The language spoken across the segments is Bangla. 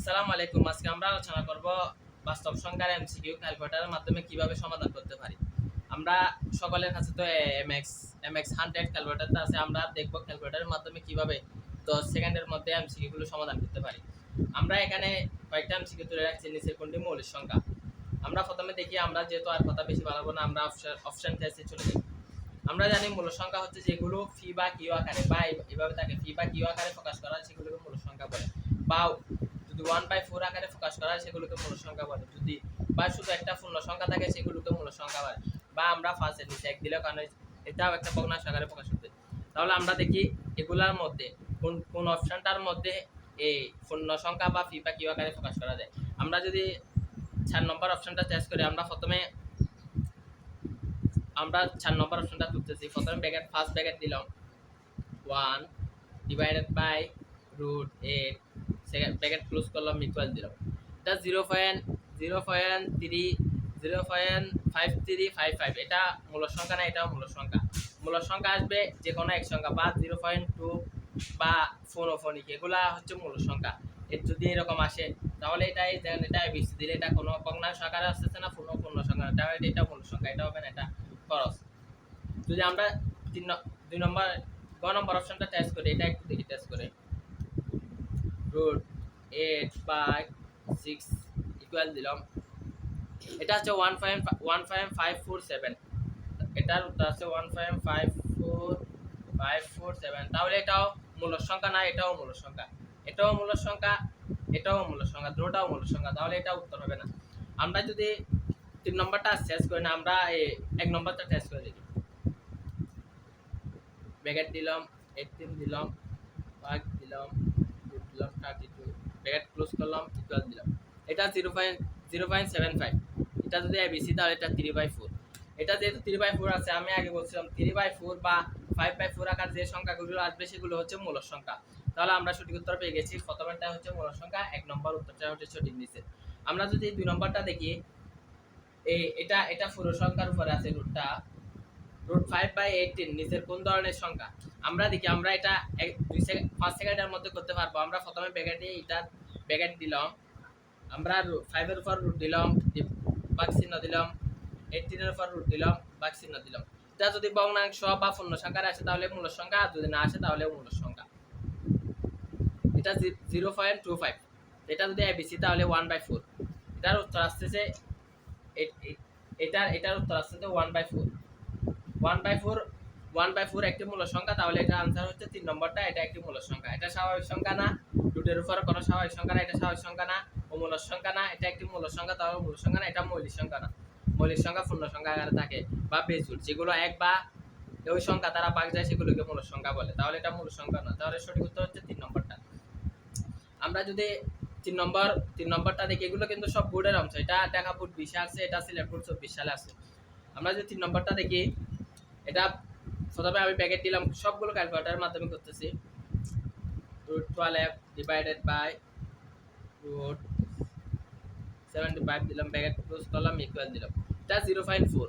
আসসালামু আলাইকুম। আজকে আমরা আলোচনা করব বাস্তব সংখ্যার এমসিকিউ ক্যালকুলেটরের মাধ্যমে কীভাবে সমাধান করতে পারি। আমরা সকলের কাছে তো এমএক্স এমএক্স হান্ড্রেড ক্যালকুলেটরটা আছে, আমরা দেখব ক্যালকুলেটরের মাধ্যমে কীভাবে দশ সেকেন্ডের মধ্যে এমসিকিউ গুলো সমাধান করতে পারি। আমরা এখানে কয়েকটা এমসিকিউ তুলে রাখছি, নিচের কোনটি মৌলিক সংখ্যা। আমরা প্রথমে দেখি, আমরা যেহেতু আর কথা বেশি বাড়াবো না, আমরা অপশন টেস্টে চলে যাই। আমরা জানি মূল সংখ্যা হচ্ছে যেগুলো ফি বা কিউ আকারে, বা এইভাবে থাকে ফি বা কিউ আকারে প্রকাশ করা সেগুলোকে মূল সংখ্যা বলে। বা যদি ওয়ান বাই ফোর আকারে প্রকাশ করা হয়, সেগুলোকে মূল সংখ্যা বলে। যদি বা শুধু একটা পূর্ণ সংখ্যা থাকে, সেগুলোকে মূল সংখ্যা বলে। বা আমরা ফার্স্টের নিচে এক দিলেও কারণ এটাও একটা ভগ্নাংশ আকারে প্রকাশ করতে তাহলে আমরা দেখি এগুলার মধ্যে কোন কোন অপশনটার মধ্যে এই পূর্ণ সংখ্যা বা ফি বা কিউ আকারে প্রকাশ করা যায়। আমরা যদি চার নম্বর অপশনটা চেস করি, আমরা প্রথমে আমরা চার নম্বর অপশনটা তুলতেছি। প্রথমে ব্যাকেট ফার্স্ট ব্যাকেট দিলাম। One divided by root eight bracket close করলাম ইকুয়াল দিলাম এটা zero point zero point three zero point five three five five এটা মূল সংখ্যা না, এটাও মূল সংখ্যা। মূল সংখ্যা আসবে যে কোনো এক সংখ্যা বা জিরো পয়েন্ট টু বা ফোনোফোনিক এগুলা হচ্ছে মূল সংখ্যা। এর যদি এরকম আসে, তাহলে এটাই এটা এবিসি দিলে এটা কোনো ভগ্নাংশ আকারে আসতেছে না পূর্ণ পূর্ণ সংখ্যা তাহলে এটা মূল সংখ্যা, এটা হবে না, এটা খরচ যদি আমরা তিন দুই নম্বর, গ নম্বর অপশনটা টেস্ট করি, এটা একটু দেখি টেস্ট করে। Root eight by six equal দিলাম এটা হচ্ছে one five one five five four seven এটার উত্তর আছে one five five four five four seven তাহলে এটাও মূল সংখ্যা না, এটাও মূল সংখ্যা। এটাও মূল সংখ্যা, এটাও মূল সংখ্যা দুটোটাও মূল সংখ্যা, তাহলে এটা উত্তর হবে না। আমরা যদি তিন নম্বরটা শেষ করি না, আমরা এক নম্বরটা টেস্ট করে দেখি ব্যাকেট দিলাম এইটিন দিলাম ফাইভ দিলাম। দিলাম থার্টি টু ব্যাকেট ক্লোজ করলাম ইকুয়াল দিলাম। এটা zero point zero point seven five এটা যদি এবিসি তাহলে এটা থ্রি বাই ফোর এটা যেহেতু থ্রি বাই ফোর আছে, আমি আগে বলছিলাম থ্রি বাই ফোর বা ফাইভ বাই ফোর আকার যে সংখ্যাগুলো আসবে, সেগুলো হচ্ছে মূল সংখ্যা। তাহলে আমরা সঠিক উত্তর পেয়ে গেছি। প্রথমেরটা হচ্ছে মূল সংখ্যা, এক নম্বর উত্তরটা হচ্ছে সঠিক নিচে। আমরা যদি দুই নম্বরটা দেখি এই এটা এটা পুরো সংখ্যার উপরে আছে রুটটা রুট ফাইভ বাই এইটিন নিচের কোন ধরনের সংখ্যা? আমরা দেখি, আমরা এটা দুই সেকেন্ড, পাঁচ সেকেন্ডের মধ্যে করতে পারব। আমরা প্রথমে ব্যাকেটে এটা ব্যাকেট দিলাম। আমরা ফাইভের উপর রুট দিলাম বাক চিহ্ন দিলাম এইটিনের উপর রুট দিলাম, বাক চিহ্ন দিলাম। এটা যদি ভগ্নাংশ বা পূর্ণ সংখ্যার আসে, তাহলে মূল সংখ্যা, আর যদি না আসে, তাহলে মূল সংখ্যা। এটা জিরো পয়েন্ট টু ফাইভ এটা যদি এবিসি তাহলে ওয়ান বাই ফোর এটার উত্তর আসতেছে এটার এটার উত্তর আসতেছে one by four one by four one by four একটি মূল সংখ্যা, তাহলে এটা আনসার হচ্ছে তিন নম্বরটা, এটা একটি মূল সংখ্যা। এটা স্বাভাবিক সংখ্যা না রুটের উপর কোনো স্বাভাবিক সংখ্যা না, এটা স্বাভাবিক সংখ্যা না, ও মূল সংখ্যা না, এটা একটি মূল সংখ্যা, তাহলে মূল সংখ্যা না, এটা মৌলিক সংখ্যা না। মৌলিক সংখ্যা পূর্ণ সংখ্যা আকারে থাকে, বা বেজুল যেগুলো এক বা ওই সংখ্যা তারা পাক যায়, সেগুলোকে মূল সংখ্যা বলে। তাহলে এটা মূল সংখ্যা না, তাহলে সঠিক উত্তর হচ্ছে তিন নম্বরটা। আমরা যদি তিন নম্বর, তিন নম্বরটা দেখি, এগুলো কিন্তু সব বোর্ডের অংশ। এটা ঢাকা বোর্ড বিশে আছে, এটা সিলেট বোর্ড চব্বিশ সালে আছে। আমরা যদি তিন নম্বরটা দেখি এটা প্রথমে আমি প্যাকেট দিলাম, সবগুলো ক্যালকুলেটারের মাধ্যমে করতেছি। Root twelve divided by root seventy five দিলাম প্যাকেট ক্লোজ করলাম ইকুয়াল দিলাম। এটা জিরো পয়েন্ট ফোর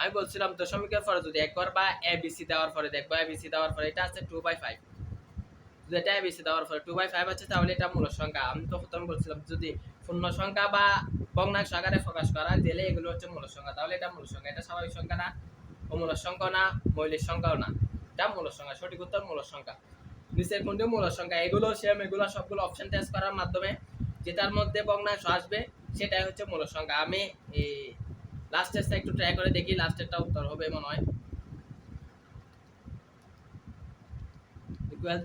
আমি বলছিলাম দশমিকের পরে যদি একবার বা এ বিসি দেওয়ার পরে দেখব এ বিসি দেওয়ার পরে এটা আছে টু বাই ফাইভ যদি এটা বেশি দেওয়ার পরে টু বাই ফাইভ আছে, তাহলে এটা মূল সংখ্যা। আমি তো প্রথমে বলছিলাম, যদি পূর্ণ সংখ্যা বা ভগ্নাংশ আকারে প্রকাশ করা গেলে এগুলো হচ্ছে মূল সংখ্যা। তাহলে এটা মূল সংখ্যা, এটা স্বাভাবিক সংখ্যা না? অমূল সংখ্যা না মৌলিক সংখ্যাও না। এটা মূল সংখ্যা সঠিক উত্তর মূল সংখ্যা নিচের কোনটি মূল সংখ্যা এগুলো সেম এগুলো সবগুলো অপশন টেস্ট করার মাধ্যমে যেটার মধ্যে ভগ্নাংশ আসবে, সেটাই হচ্ছে মূল সংখ্যা আমি এই লাস্টেরটা একটু ট্রাই করে দেখি লাস্টেরটা উত্তর হবে মনে হয়।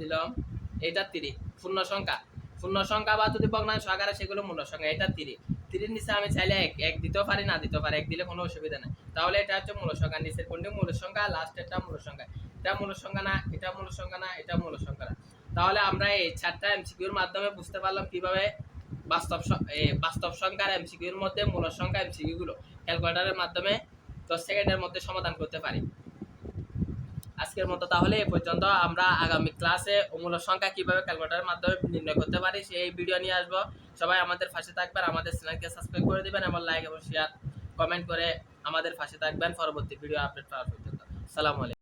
দিলাম। এটা তিরি পূর্ণ সংখ্যা পূর্ণ সংখ্যা বা যদি ভগ্নাংশ আকারে সেগুলো মূল সংখ্যা এটা তিরি। তিরির নিচে আমি চাইলে এক এক দিতেও পারি, না দিতেও পারি, এক দিলে কোনো অসুবিধা তাহলে এটা হচ্ছে মূল সংখ্যা, নিচের কোনটি মূল সংখ্যা লাস্টেরটা মূল সংখ্যা। এটা মূল সংখ্যা না, এটা মূল সংখ্যা না, এটা মূল সংখ্যা না। তাহলে আমরা এই চারটা এমসিকিউর মাধ্যমে বুঝতে পারলাম কীভাবে বাস্তব বাস্তব সংখ্যার এমসিকিউর মধ্যে মূল সংখ্যা এমসিকিউ গুলো ক্যালকুলেটরের মাধ্যমে দশ সেকেন্ডের মধ্যে সমাধান করতে পারি। আজকের মতো তাহলে এ পর্যন্ত। আমরা আগামী ক্লাসে অমূল্য সংখ্যা কীভাবে ক্যালকুলেটারের মাধ্যমে নির্ণয় করতে পারি সেই ভিডিও নিয়ে আসব। সবাই আমাদের ফাঁসে থাকবেন, আমাদের চ্যানেলকে সাবস্ক্রাইব করে দেবেন এবং লাইক এবং শেয়ার কমেন্ট করে আমাদের পাশে থাকবেন। পরবর্তী ভিডিও আপডেট পাওয়ার পর্যন্ত সালামু আলাইকুম।